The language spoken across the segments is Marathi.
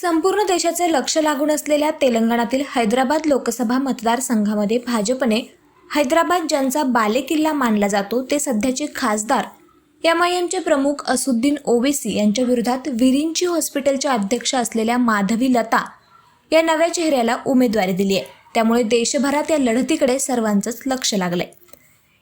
संपूर्ण देशाचे लक्ष लागून असलेल्या तेलंगणातील हैदराबाद लोकसभा मतदारसंघामध्ये भाजपने हैदराबाद ज्यांचा बालेकिल्ला मानला जातो ते सध्याचे खासदार एम आय एमचे प्रमुख असुद्दीन ओवेसी यांच्या विरोधात विरिंची हॉस्पिटलच्या अध्यक्ष असलेल्या माधवी लता या नव्या चेहऱ्याला उमेदवारी दिली आहे. त्यामुळे देशभरात या लढतीकडे सर्वांचंच लक्ष लागलंय.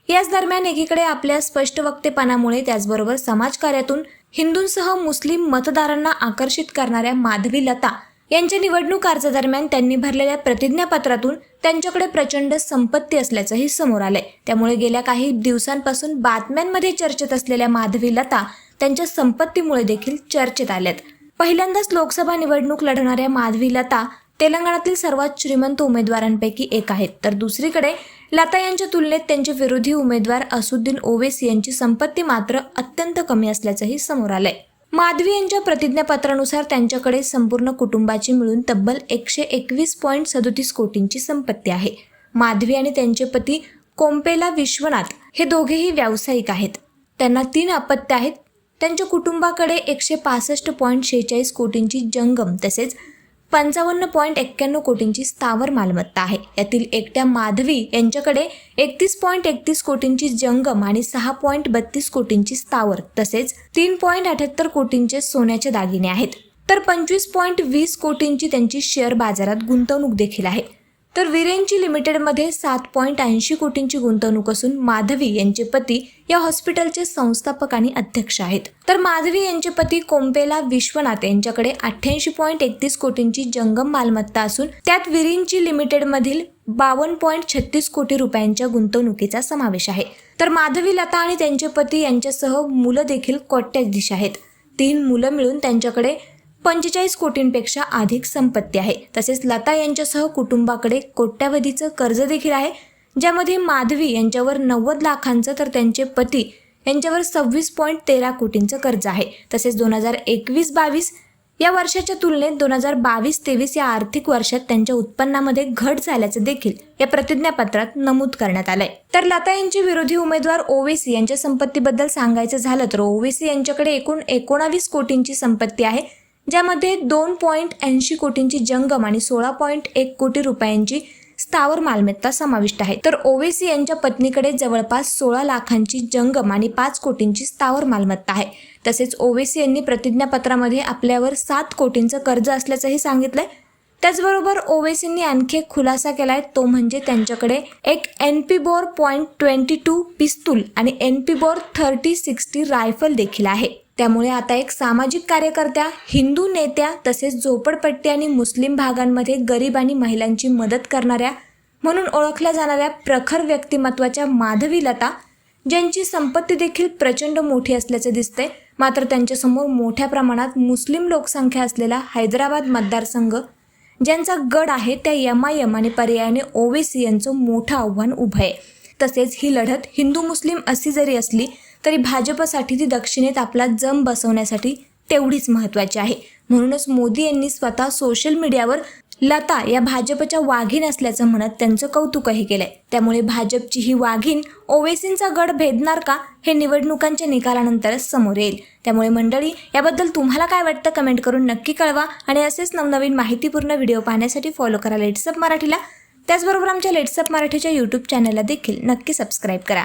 याच दरम्यान एकीकडे आपल्या स्पष्ट वक्तेपणामुळे त्याचबरोबर समाजकार्यातून हिंदूंसह मुस्लिम मतदारांना आकर्षित करणाऱ्या माधवी लता यांच्या निवडणूक अर्जादरम्यान त्यांनी भरलेल्या प्रतिज्ञापत्रातून त्यांच्याकडे प्रचंड संपत्ती असल्याचंही समोर आलंय. त्यामुळे गेल्या काही दिवसांपासून बातम्यांमध्ये चर्चेत असलेल्या माधवी लता त्यांच्या संपत्तीमुळे देखील चर्चेत आल्यात. पहिल्यांदाच लोकसभा निवडणूक लढणाऱ्या माधवी लता तेलंगणातील सर्वात श्रीमंत उमेदवारांपैकी एक आहेत. तर दुसरीकडे लता यांच्या तुलनेत त्यांचे विरोधी उमेदवार असुद्दीन ओवेसी यांची संपत्ती मात्र अत्यंत कमी असल्याचंही समोर आलंय. माधवी यांच्या प्रतिज्ञापत्रानुसार त्यांच्याकडे संपूर्ण कुटुंबाची मिळून तब्बल एकशे एकवीस पॉईंट सदोतीस कोटींची संपत्ती आहे. माधवी आणि त्यांचे पती कोम्पेला विश्वनाथ हे दोघेही व्यावसायिक आहेत. त्यांना तीन अपत्य आहेत. त्यांच्या कुटुंबाकडे एकशे पासष्ट पॉईंट शेहेचाळीस कोटींची जंगम तसेच पंचावन्न पॉईंट एक्क्याण्णव कोटींची स्थावर मालमत्ता आहे. यातील एकट्या माधवी यांच्याकडे एकतीस पॉईंट एकतीस कोटींची जंगम आणि सहा पॉईंट बत्तीस कोटींची स्थावर तसेच तीन पॉईंट अठ्याहत्तर कोटींचे सोन्याचे दागिने आहेत. तर पंचवीस पॉईंट वीस कोटींची त्यांची शेअर बाजारात गुंतवणूक देखील आहे. तर विरेंची लिमिटेडमध्ये सात पॉईंट ऐंशी कोटींची गुंतवणूक असून माधवी यांचे पती या हॉस्पिटलचे संस्थापक आणि अध्यक्ष आहेत. तर माधवी यांचे पती कोंपेला विश्वनाथ यांच्याकडे अठ्ठ्याऐंशी पॉईंट एकतीस कोटींची जंगम मालमत्ता असून त्यात विरेंची लिमिटेडमधील बावन्न पॉईंट छत्तीस कोटी रुपयांच्या गुंतवणुकीचा समावेश आहे. तर माधवी लता आणि त्यांचे पती यांच्यासह मुलं देखील कोट्याधीश आहेत. तीन मुलं मिळून त्यांच्याकडे पंचेचाळीस कोटींपेक्षा अधिक संपत्ती आहे. तसेच लता यांच्यासह कुटुंबाकडे कोट्यावधीचं कर्ज देखील आहे. ज्यामध्ये माधवी यांच्यावर नव्वद लाखांचं तर त्यांचे पती यांच्यावर सव्वीस पॉईंट तेरा कोटींचं कर्ज आहे. तसेच दोन हजार एकवीस बावीस या वर्षाच्या तुलनेत दोन हजार बावीस तेवीस या आर्थिक वर्षात त्यांच्या उत्पन्नामध्ये घट झाल्याचं देखील या प्रतिज्ञापत्रात नमूद करण्यात आलंय. तर लता यांचे विरोधी उमेदवार ओवेसी यांच्या संपत्तीबद्दल सांगायचं झालं तर ओवेसी यांच्याकडे एकूण एकोणावीस कोटींची संपत्ती आहे. ज्यामध्ये दोन पॉईंट ऐंशी कोटींची जंगम आणि सोळा पॉईंट एक कोटी रुपयांची स्थावर मालमत्ता समाविष्ट आहे. तर ओवेसी यांच्या पत्नीकडे जवळपास सोळा लाखांची जंगम आणि पाच कोटींची स्थावर मालमत्ता आहे. तसेच ओवेसी यांनी प्रतिज्ञापत्रामध्ये आपल्यावर सात कोटींचं कर्ज असल्याचंही सांगितलंय. त्याचबरोबर ओवेसींनी आणखी एक खुलासा केलाय तो म्हणजे त्यांच्याकडे एक N P bore point twenty two पिस्तूल आणि N P bore thirty sixty rifle देखील आहे. त्यामुळे आता एक सामाजिक कार्यकर्त्या हिंदू नेत्या तसेच झोपडपट्टी आणि मुस्लिम भागांमध्ये गरीब आणि महिलांची मदत करणाऱ्या म्हणून ओळखल्या जाणाऱ्या प्रखर व्यक्तिमत्वाच्या माधवी लता ज्यांची संपत्ती देखील प्रचंड मोठी असल्याचे दिसते. मात्र त्यांच्यासमोर मोठ्या प्रमाणात मुस्लिम लोकसंख्या असलेला हैदराबाद मतदारसंघ ज्यांचा गड आहे त्या एम आय एम आणि पर्यायाने ओवेसी यांचं मोठं आव्हान उभं आहे. तसेच ही लढत हिंदू मुस्लिम अशी जरी असली तरी भाजपसाठी ती दक्षिणेत आपला जम बसवण्यासाठी तेवढीच महत्त्वाची आहे. म्हणूनच मोदी यांनी स्वतः सोशल मीडियावर लता या भाजपच्या वाघीण असल्याचं म्हणत त्यांचं कौतुकही केलंय. त्यामुळे भाजपची ही वाघीण ओवेसींचा गड भेदणार का हे निवडणुकांच्या निकालानंतरच समोर येईल. त्यामुळे मंडळी याबद्दल तुम्हाला काय वाटतं कमेंट करून नक्की कळवा आणि असेच नवनवीन माहितीपूर्ण व्हिडिओ पाहण्यासाठी फॉलो करा लेट्सअप मराठीला. त्याचबरोबर आमच्या लेट्सअप मराठीच्या यूट्यूब चॅनलला देखील नक्की सबस्क्राईब करा.